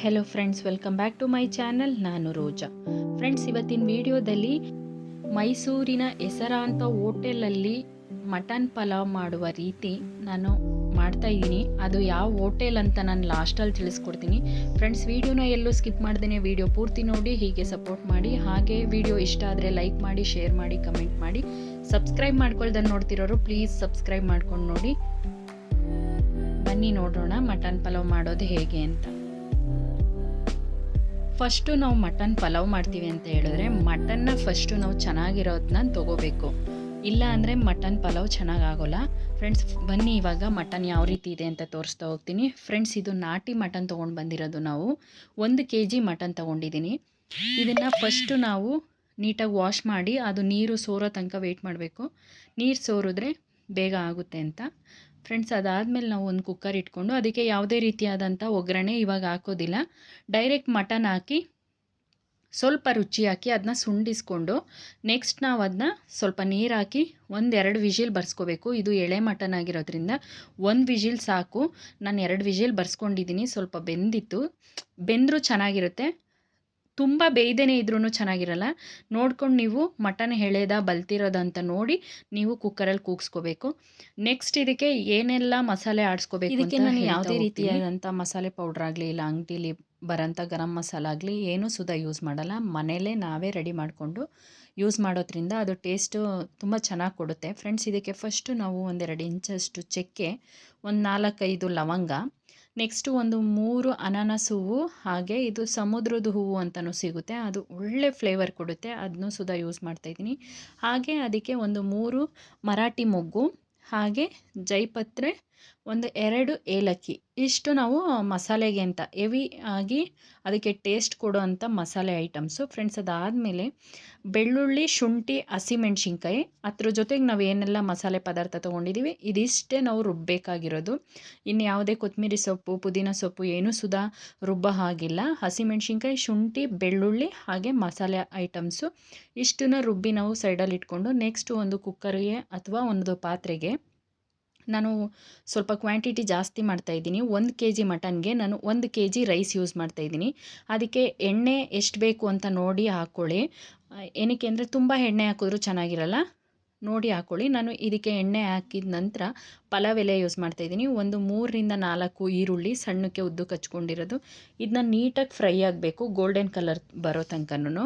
Hello friends welcome back to my channel ನಾನು Roja. Friends ಇವತ್ತಿನ ವಿಡಿಯೋದಲ್ಲಿ ಮೈಸೂರಿನ ಹೆಸರಾಂತ ಹೋಟೆಲಲ್ಲಿ ಮಟನ್ ಪಲಾವ್ ಮಾಡುವ ರೀತಿ ನಾನು ಮಾಡ್ತಾ ಇದ್ದೀನಿ. ಅದು ಯಾವ ಹೋಟೆಲ್ ಅಂತ ನಾನು ಲಾಸ್ಟಲ್ಲಿ ತಿಳಿಸ್ಕೊಡ್ತೀನಿ. ಫ್ರೆಂಡ್ಸ್ ವಿಡಿಯೋನ ಎಲ್ಲೂ ಸ್ಕಿಪ್ ಮಾಡ್ದೇನೆ, ವಿಡಿಯೋ ಪೂರ್ತಿ ನೋಡಿ, ಹೀಗೆ ಸಪೋರ್ಟ್ ಮಾಡಿ. ಹಾಗೆ ವಿಡಿಯೋ ಇಷ್ಟ ಆದರೆ ಲೈಕ್ ಮಾಡಿ ಶೇರ್ ಮಾಡಿ ಕಮೆಂಟ್ ಮಾಡಿ. ಸಬ್ಸ್ಕ್ರೈಬ್ ಮಾಡ್ಕೊಳ್ದನ್ನು ನೋಡ್ತಿರೋರು ಪ್ಲೀಸ್ ಸಬ್ಸ್ಕ್ರೈಬ್ ಮಾಡ್ಕೊಂಡು ನೋಡಿ. ಬನ್ನಿ ನೋಡೋಣ ಮಟನ್ ಪಲಾವ್ ಮಾಡೋದು ಹೇಗೆ ಅಂತ. ಫಸ್ಟು ನಾವು ಮಟನ್ ಪಲಾವ್ ಮಾಡ್ತೀವಿ ಅಂತ ಹೇಳಿದ್ರೆ ಮಟನ್ನ ಫಸ್ಟು ನಾವು ಚೆನ್ನಾಗಿರೋದನ್ನ ತೊಗೋಬೇಕು. ಇಲ್ಲ ಅಂದರೆ ಮಟನ್ ಪಲಾವ್ ಚೆನ್ನಾಗಾಗೋಲ್ಲ. ಫ್ರೆಂಡ್ಸ್ ಬನ್ನಿ ಇವಾಗ ಮಟನ್ ಯಾವ ರೀತಿ ಇದೆ ಅಂತ ತೋರಿಸ್ತಾ ಹೋಗ್ತೀನಿ. ಫ್ರೆಂಡ್ಸ್ ಇದು ನಾಟಿ ಮಟನ್ ತೊಗೊಂಡು ಬಂದಿರೋದು ನಾವು. ಒಂದು ಕೆ ಜಿ ಮಟನ್ ತೊಗೊಂಡಿದ್ದೀನಿ. ಇದನ್ನು ಫಸ್ಟು ನಾವು ನೀಟಾಗಿ ವಾಶ್ ಮಾಡಿ ಅದು ನೀರು ಸೋರೋ ತನಕ ವೆಯ್ಟ್ ಮಾಡಬೇಕು. ನೀರು ಸೋರಿದ್ರೆ ಬೇಗ ಆಗುತ್ತೆ ಅಂತ. ಫ್ರೆಂಡ್ಸ್, ಅದಾದಮೇಲೆ ನಾವು ಒಂದು ಕುಕ್ಕರ್ ಇಟ್ಕೊಂಡು ಅದಕ್ಕೆ ಯಾವುದೇ ರೀತಿಯಾದಂಥ ಒಗ್ಗರಣೆ ಇವಾಗ ಹಾಕೋದಿಲ್ಲ. ಡೈರೆಕ್ಟ್ ಮಟನ್ ಹಾಕಿ ಸ್ವಲ್ಪ ರುಚಿ ಹಾಕಿ ಅದನ್ನ ಸುಂಡಿಸ್ಕೊಂಡು ನೆಕ್ಸ್ಟ್ ನಾವು ಅದನ್ನ ಸ್ವಲ್ಪ ನೀರು ಹಾಕಿ ಒಂದೆರಡು ವಿಜಿಲ್ ಬರ್ಸ್ಕೋಬೇಕು. ಇದು ಎಳೆ ಮಟನ್ ಆಗಿರೋದ್ರಿಂದ ಒಂದು ವಿಜಿಲ್ ಸಾಕು. ನಾನು ಎರಡು ವಿಜಿಲ್ ಬರ್ಸ್ಕೊಂಡಿದ್ದೀನಿ. ಸ್ವಲ್ಪ ಬೆಂದಿತ್ತು. ಬೆಂದರೂ ಚೆನ್ನಾಗಿರುತ್ತೆ. ತುಂಬ ಬೇಯ್ದೇ ಇದ್ರೂ ಚೆನ್ನಾಗಿರಲ್ಲ. ನೋಡ್ಕೊಂಡು ನೀವು ಮಟನ್ ಎಳೆದ ಬಲ್ತಿರೋದ ಅಂತ ನೋಡಿ ನೀವು ಕುಕ್ಕರಲ್ಲಿ ಕೂಗಿಸ್ಕೋಬೇಕು. ನೆಕ್ಸ್ಟ್ ಇದಕ್ಕೆ ಏನೆಲ್ಲ ಮಸಾಲೆ ಆಡಿಸ್ಕೋಬೇಕು ಇದಕ್ಕೆ ನಾನು ಯಾವುದೇ ರೀತಿಯಾದಂಥ ಮಸಾಲೆ ಪೌಡ್ರ್ ಆಗಲಿ ಇಲ್ಲ ಅಂಗಡಿಲಿ ಬರೋಂಥ ಗರಂ ಮಸಾಲ ಆಗಲಿ ಏನೂ ಸುಧಾ ಯೂಸ್ ಮಾಡಲ್ಲ. ಮನೇಲೇ ನಾವೇ ರೆಡಿ ಮಾಡಿಕೊಂಡು ಯೂಸ್ ಮಾಡೋದ್ರಿಂದ ಅದು ಟೇಸ್ಟು ತುಂಬ ಚೆನ್ನಾಗಿ ಕೊಡುತ್ತೆ. ಫ್ರೆಂಡ್ಸ್ ಇದಕ್ಕೆ ಫಸ್ಟು ನಾವು ಒಂದೆರಡು ಇಂಚಷ್ಟು ಚಕ್ಕೆ ಒಂದು ನಾಲ್ಕೈದು ಲವಂಗ ನೆಕ್ಸ್ಟು ಒಂದು ಮೂರು ಅನಾನಸ್ ಹೂವು ಹಾಗೆ ಇದು ಸಮುದ್ರದ ಹೂವು ಅಂತಲೂ ಸಿಗುತ್ತೆ. ಅದು ಒಳ್ಳೆ ಫ್ಲೇವರ್ ಕೊಡುತ್ತೆ. ಅದನ್ನು ಸುದಾ ಯೂಸ್ ಮಾಡ್ತಾಯಿದ್ದೀನಿ ಹಾಗೆ ಅದಕ್ಕೆ ಒಂದು ಮೂರು ಮರಾಠಿ ಮೊಗ್ಗು, ಹಾಗೆ ಜೈಪತ್ರೆ, ಒಂದು ಎರಡು ಏಲಕ್ಕಿ. ಇಷ್ಟು ನಾವು ಮಸಾಲೆಗೆ ಅಂತ, ಹೆವಿ ಆಗಿ ಅದಕ್ಕೆ ಟೇಸ್ಟ್ ಕೊಡೋ ಅಂಥ ಮಸಾಲೆ ಐಟಮ್ಸು ಫ್ರೆಂಡ್ಸ್ ಅದಾದಮೇಲೆ ಬೆಳ್ಳುಳ್ಳಿ, ಶುಂಠಿ, ಹಸಿಮೆಣ್ಸಿನ್ಕಾಯಿ. ಅದ್ರ ಜೊತೆಗೆ ನಾವು ಏನೆಲ್ಲ ಮಸಾಲೆ ಪದಾರ್ಥ ತೊಗೊಂಡಿದ್ದೀವಿ ಇದಿಷ್ಟೇ ನಾವು ರುಬ್ಬಬೇಕಾಗಿರೋದು ಇನ್ನು ಯಾವುದೇ ಕೊತ್ತಂಬರಿ ಸೊಪ್ಪು, ಪುದೀನ ಸೊಪ್ಪು ಏನೂ ಸುಧಾ ರುಬ್ಬ ಹಾಗಿಲ್ಲ. ಹಸಿಮೆಣ್ಸಿನ್ಕಾಯಿ, ಶುಂಠಿ, ಬೆಳ್ಳುಳ್ಳಿ ಹಾಗೆ ಮಸಾಲೆ ಐಟಮ್ಸು. ಇಷ್ಟನ್ನ ರುಬ್ಬಿ ನಾವು ಸೈಡಲ್ಲಿ ಇಟ್ಕೊಂಡು ನೆಕ್ಸ್ಟ್ ಒಂದು ಕುಕ್ಕರ್ಗೆ ಅಥವಾ ಒಂದು ಪಾತ್ರೆಗೆ ನಾನು ಸ್ವಲ್ಪ ಕ್ವಾಂಟಿಟಿ ಜಾಸ್ತಿ ಮಾಡ್ತಾಯಿದ್ದೀನಿ ಒಂದು ಕೆ ಜಿ ಮಟನ್ಗೆ ನಾನು ಒಂದು ಕೆ ಜಿ ರೈಸ್ ಯೂಸ್ ಮಾಡ್ತಾಯಿದ್ದೀನಿ ಅದಕ್ಕೆ ಎಣ್ಣೆ ಎಷ್ಟು ಬೇಕು ಅಂತ ನೋಡಿ ಹಾಕ್ಕೊಳ್ಳಿ ಏನಕ್ಕೆ ಅಂದರೆ ತುಂಬ ಎಣ್ಣೆ ಹಾಕಿದ್ರೂ ಚೆನ್ನಾಗಿರಲ್ಲ. ನೋಡಿ ಹಾಕ್ಕೊಳ್ಳಿ ನಾನು ಇದಕ್ಕೆ ಎಣ್ಣೆ ಹಾಕಿದ ನಂತರ ಪಲಾವ್ ಎಲೆ ಯೂಸ್ ಮಾಡ್ತಾಯಿದ್ದೀನಿ ಒಂದು ಮೂರರಿಂದ ನಾಲ್ಕು ಈರುಳ್ಳಿ ಸಣ್ಣಕ್ಕೆ ಉದ್ದು ಕಚ್ಕೊಂಡಿರೋದು. ಇದನ್ನ ನೀಟಾಗಿ ಫ್ರೈ ಆಗಬೇಕು ಗೋಲ್ಡನ್ ಕಲರ್ ಬರೋ ತನಕನೂ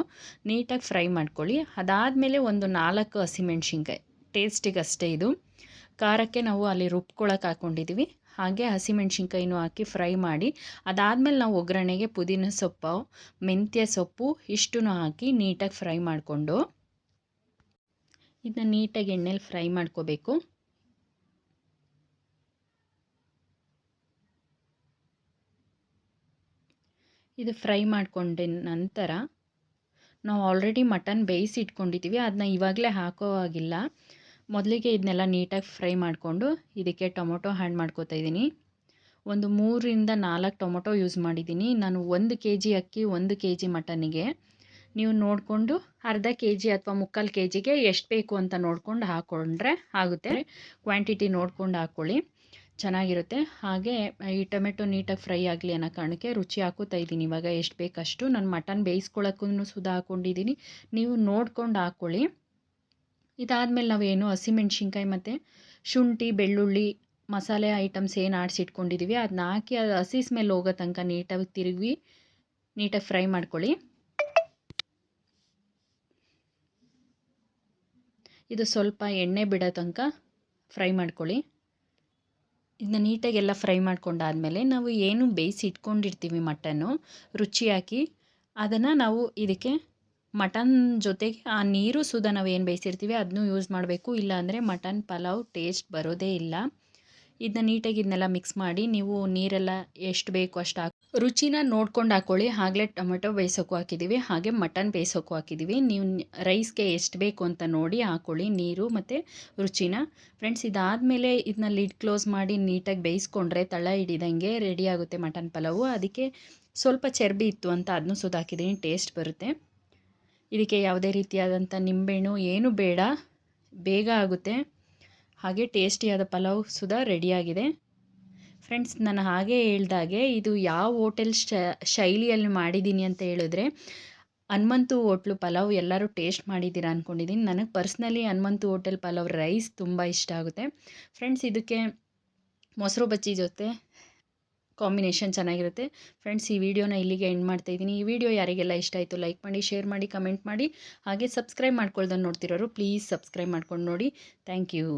ನೀಟಾಗಿ ಫ್ರೈ ಮಾಡ್ಕೊಳ್ಳಿ. ಅದಾದಮೇಲೆ ಒಂದು ನಾಲ್ಕು ಹಸಿಮೆಣ್ಸಿನ್ಕಾಯಿ ಟೇಸ್ಟಿಗೆ ಅಷ್ಟೇ ಇದು. ಖಾರಕ್ಕೆ ನಾವು ಅಲ್ಲಿ ರುಬ್ಕೊಳಕ್ಕೆ ಹಾಕ್ಕೊಂಡಿದ್ದೀವಿ ಹಾಗೆ ಹಸಿಮೆಣ್ಸಿನ್ಕಾಯಿನೂ ಹಾಕಿ ಫ್ರೈ ಮಾಡಿ, ಅದಾದಮೇಲೆ ನಾವು ಒಗ್ಗರಣೆಗೆ ಪುದೀನ ಸೊಪ್ಪು, ಮೆಂತ್ಯ ಸೊಪ್ಪು ಇಷ್ಟೂ ಹಾಕಿ ನೀಟಾಗಿ ಫ್ರೈ ಮಾಡಿಕೊಂಡು ಇದನ್ನ ನೀಟಾಗಿ ಎಣ್ಣೆಲಿ ಫ್ರೈ ಮಾಡ್ಕೋಬೇಕು. ಇದು ಫ್ರೈ ಮಾಡಿಕೊಂಡ ನಂತರ ನಾವು ಆಲ್ರೆಡಿ ಮಟನ್ ಬೇಯಿಸಿ ಇಟ್ಕೊಂಡಿದ್ದೀವಿ ಅದನ್ನ ಇವಾಗಲೇ ಹಾಕೋ ಆಗಿಲ್ಲ ಮೊದಲಿಗೆ ಇದನ್ನೆಲ್ಲ ನೀಟಾಗಿ ಫ್ರೈ ಮಾಡಿಕೊಂಡು ಇದಕ್ಕೆ ಟೊಮೊಟೊ ಹ್ಯಾಂಡ್ ಮಾಡ್ಕೋತಾ ಇದ್ದೀನಿ. ಒಂದು ಮೂರರಿಂದ ನಾಲ್ಕು ಟೊಮೊಟೊ ಯೂಸ್ ಮಾಡಿದ್ದೀನಿ. ನಾನು ಒಂದು ಕೆ ಜಿ ಅಕ್ಕಿ, ಒಂದು ಕೆ ಜಿ ಮಟನಿಗೆ ನೀವು ನೋಡಿಕೊಂಡು ಅರ್ಧ ಕೆ ಜಿ ಅಥವಾ ಮುಕ್ಕಾಲು ಕೆ ಜಿಗೆ ಎಷ್ಟು ಬೇಕು ಅಂತ ನೋಡಿಕೊಂಡು ಹಾಕ್ಕೊಂಡ್ರೆ ಆಗುತ್ತೆ. ಕ್ವಾಂಟಿಟಿ ನೋಡ್ಕೊಂಡು ಹಾಕ್ಕೊಳ್ಳಿ ಚೆನ್ನಾಗಿರುತ್ತೆ. ಹಾಗೆ ಈ ಟೊಮೆಟೊ ನೀಟಾಗಿ ಫ್ರೈ ಆಗಲಿ ಅನ್ನೋ ಕಾರಣಕ್ಕೆ ರುಚಿ ಹಾಕೋತಾ ಇದ್ದೀನಿ. ಇವಾಗ ಎಷ್ಟು ಬೇಕಷ್ಟು. ನಾನು ಮಟನ್ ಬೇಯಿಸ್ಕೊಳ್ಳೋಕ್ಕೂ ಸುಧಾ ಹಾಕ್ಕೊಂಡಿದ್ದೀನಿ ನೀವು ನೋಡ್ಕೊಂಡು ಹಾಕ್ಕೊಳ್ಳಿ ಇದಾದಮೇಲೆ ನಾವೇನು ಹಸಿಮೆಣ್ಸಿನ್ಕಾಯಿ ಮತ್ತು ಶುಂಠಿ, ಬೆಳ್ಳುಳ್ಳಿ ಮಸಾಲೆ ಐಟಮ್ಸ್ ಏನು ಆಡಿಸಿಟ್ಕೊಂಡಿದ್ದೀವಿ ಅದನ್ನ ಹಾಕಿ ಅದು ಹಸಿ ಸ್ಮೆಲ್ ಹೋಗೋ ತನಕ ನೀಟಾಗಿ ತಿರುಗಿ ನೀಟಾಗಿ ಫ್ರೈ ಮಾಡ್ಕೊಳ್ಳಿ. ಇದು ಸ್ವಲ್ಪ ಎಣ್ಣೆ ಬಿಡೋ ತನಕ ಫ್ರೈ ಮಾಡ್ಕೊಳ್ಳಿ. ಇದನ್ನ ನೀಟಾಗಿ ಎಲ್ಲ ಫ್ರೈ ಮಾಡ್ಕೊಂಡಾದಮೇಲೆ ನಾವು ಏನು ಬೇಯಿಸಿ ಇಟ್ಕೊಂಡಿರ್ತೀವಿ ಮಟನ್ನು ರುಚಿ ಹಾಕಿ ಅದನ್ನು ನಾವು ಇದಕ್ಕೆ ಮಟನ್ ಜೊತೆಗೆ ಆ ನೀರು ಸುದ ನಾವು ಏನು ಬೇಯಿಸಿರ್ತೀವಿ ಅದನ್ನೂ ಯೂಸ್ ಮಾಡಬೇಕು. ಇಲ್ಲಾಂದರೆ ಮಟನ್ ಪಲಾವ್ ಟೇಸ್ಟ್ ಬರೋದೇ ಇಲ್ಲ. ಇದನ್ನ ನೀಟಾಗಿ ಇದನ್ನೆಲ್ಲ ಮಿಕ್ಸ್ ಮಾಡಿ ನೀವು ನೀರೆಲ್ಲ ಎಷ್ಟು ಬೇಕು ಅಷ್ಟು ಹಾಕಿ ರುಚಿನ ನೋಡ್ಕೊಂಡು ಹಾಕ್ಕೊಳ್ಳಿ ಆಗಲೇ ಟೊಮೆಟೊ ಬೇಯಿಸೋಕ್ಕೂ ಹಾಕಿದ್ದೀವಿ ಹಾಗೆ ಮಟನ್ ಬೇಯಿಸೋಕ್ಕೂ ಹಾಕಿದ್ದೀವಿ ನೀವು ರೈಸ್ಗೆ ಎಷ್ಟು ಬೇಕು ಅಂತ ನೋಡಿ ಹಾಕ್ಕೊಳ್ಳಿ ನೀರು ಮತ್ತು ರುಚಿನ. ಫ್ರೆಂಡ್ಸ್ ಇದಾದಮೇಲೆ ಇದನ್ನ ಲಿಡ್ ಕ್ಲೋಸ್ ಮಾಡಿ ನೀಟಾಗಿ ಬೇಯಿಸ್ಕೊಂಡ್ರೆ ತಳ ಹಿಡಿದಂಗೆ ರೆಡಿ ಆಗುತ್ತೆ ಮಟನ್ ಪಲಾವು. ಅದಕ್ಕೆ ಸ್ವಲ್ಪ ಚರ್ಬಿ ಇತ್ತು ಅಂತ ಅದನ್ನೂ ಸುದಾಕಿದ್ದೀನಿ ಟೇಸ್ಟ್ ಬರುತ್ತೆ. ಇದಕ್ಕೆ ಯಾವುದೇ ರೀತಿಯಾದಂಥ ನಿಂಬೆಹಣ್ಣು ಏನು ಬೇಡ. ಬೇಗ ಆಗುತ್ತೆ. ಹಾಗೆ ಟೇಸ್ಟಿಯಾದ ಪಲಾವ್ ಸುಧಾ ರೆಡಿಯಾಗಿದೆ. ಫ್ರೆಂಡ್ಸ್, ನಾನು ಹಾಗೆ ಹೇಳ್ದಾಗೆ ಇದು ಯಾವ ಹೋಟೆಲ್ ಶೈಲಿಯಲ್ಲಿ ಮಾಡಿದ್ದೀನಿ ಅಂತ ಹೇಳಿದ್ರೆ, ಹನುಮಂತು ಹೋಟ್ಲು ಪಲಾವ್ ಎಲ್ಲರೂ ಟೇಸ್ಟ್ ಮಾಡಿದ್ದೀರಾ ಅಂದ್ಕೊಂಡಿದ್ದೀನಿ ನನಗೆ personally Hanumanthu hotel pulao rice ತುಂಬ ಇಷ್ಟ ಆಗುತ್ತೆ. ಫ್ರೆಂಡ್ಸ್, ಇದಕ್ಕೆ ಮೊಸರು ಬಜ್ಜಿ ಜೊತೆ ಕಾಂಬಿನೇಷನ್ ಚೆನ್ನಾಗಿರುತ್ತೆ. ಫ್ರೆಂಡ್ಸ್, ಈ ವಿಡಿಯೋನ ಇಲ್ಲಿಗೆ ಎಂಡ್ ಮಾಡ್ತಾ ಇದ್ದೀನಿ. ಈ ವಿಡಿಯೋ ಯಾರಿಗೆಲ್ಲ ಇಷ್ಟ ಆಯಿತು ಲೈಕ್ ಮಾಡಿ, ಶೇರ್ ಮಾಡಿ, ಕಮೆಂಟ್ ಮಾಡಿ, ಹಾಗೆ ಸಬ್ಸ್ಕ್ರೈಬ್ ಮಾಡ್ಕೊಳ್ದನ್ನು ನೋಡ್ತಿರೋರು, ಪ್ಲೀಸ್ ಸಬ್ಸ್ಕ್ರೈಬ್ ಮಾಡ್ಕೊಂಡು ನೋಡಿ. Thank you.